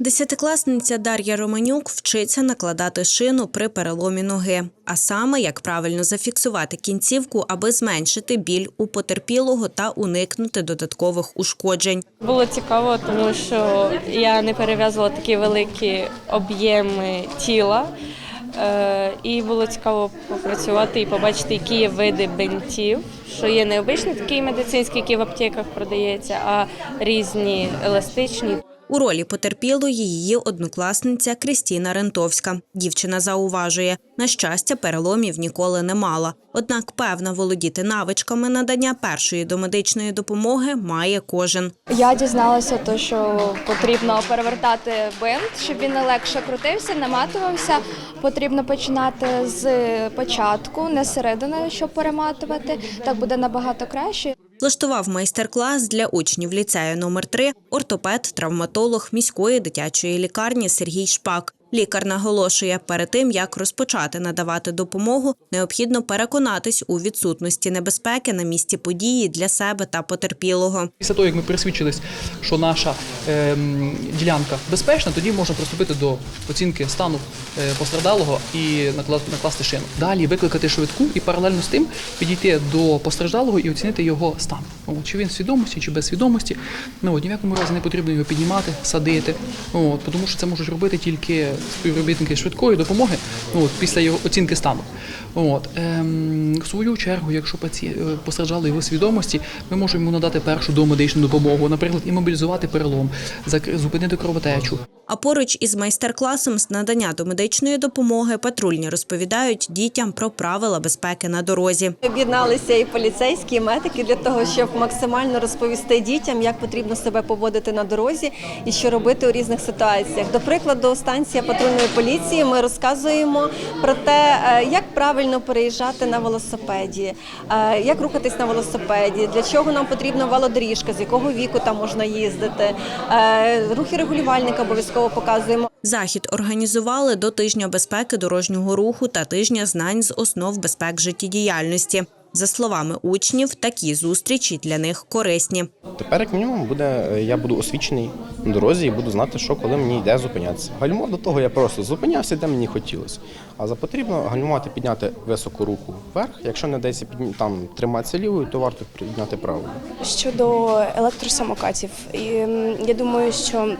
Десятикласниця Дар'я Романюк вчиться накладати шину при переломі ноги, а саме як правильно зафіксувати кінцівку, аби зменшити біль у потерпілого та уникнути додаткових ушкоджень. Було цікаво, тому що я не перев'язувала такі великі об'єми тіла. Е, І було цікаво попрацювати і побачити, які є види бинтів, що є не обичний такий медицинський, який в аптеках продається, а різні еластичні. У ролі потерпілої її однокласниця Крістіна Рентовська. Дівчина зауважує, на щастя, переломів ніколи не мала. Однак, певна володіти навичками надання першої домедичної допомоги має кожен. Я дізналася, то, що потрібно перевертати бинт, щоб він легше крутився, наматувався. Потрібно починати з початку, не середини, щоб перематувати. Так буде набагато краще. Влаштував майстер-клас для учнів ліцею номер 3 ортопед, травматолог міської дитячої лікарні Сергій Шпак. Лікар наголошує, перед тим як розпочати надавати допомогу, необхідно переконатись у відсутності небезпеки на місці події для себе та потерпілого. Після того, як ми пересвідчились, що наша ем, ділянка безпечна, тоді можна приступити до оцінки стану е, постраждалого і накла- накласти шину. Далі викликати швидку і паралельно з тим підійти до постраждалого і оцінити його стан. От, чи він в свідомості, чи без свідомості. Ну, от, ні в якому разі не потрібно його піднімати, садити, от, тому що це можуть робити тільки співробітники швидкої допомоги ну, от, після його оцінки стану. От, ем, в свою чергу, якщо пацієнт постраждалий його свідомості, ми можемо йому надати першу домедичну допомогу, наприклад, імобілізувати перелом, зупинити кровотечу. А поруч із майстер-класом з надання домедичної допомоги патрульні розповідають дітям про правила безпеки на дорозі. Об'єдналися і поліцейські, і медики для того, щоб максимально розповісти дітям, як потрібно себе поводити на дорозі і що робити у різних ситуаціях. До прикладу, станція патрульної поліції. Ми розказуємо про те, е, як правильно переїжджати на велосипеді, е, як рухатись на велосипеді, для чого нам потрібна велодоріжка, з якого віку там можна їздити. Е, Рухи регулювальника обов'язково показуємо. Захід організували до тижня безпеки дорожнього руху та тижня знань з основ безпек життєдіяльності. За словами учнів, такі зустрічі для них корисні. Тепер, як мінімум, буде, е, я буду освічений на дорозі і буду знати, що коли мені йде зупинятися. Гальмо до того я просто зупинявся, де мені хотілося. А за потрібно гальмувати, підняти високу руку вверх. Якщо не дається підні- там триматися лівою, то варто підняти правою. Щодо електросамокатів, я думаю, що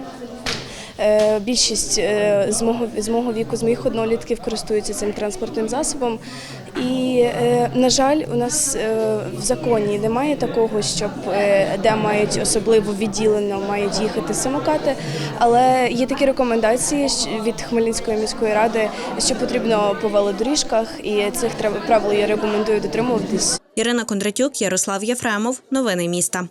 більшість е, з мого, з мого віку, з моїх однолітків користуються цим транспортним засобом. І, е, на жаль, у нас е, в законі немає такого, щоб е, де мають особливо відділено мають їхати самокати. Але є такі рекомендації від Хмельницької міської ради, що потрібно по велодоріжках, і цих правил я рекомендую дотримуватись. Ірина Кондратюк, Ярослав Єфремов. Новини міста.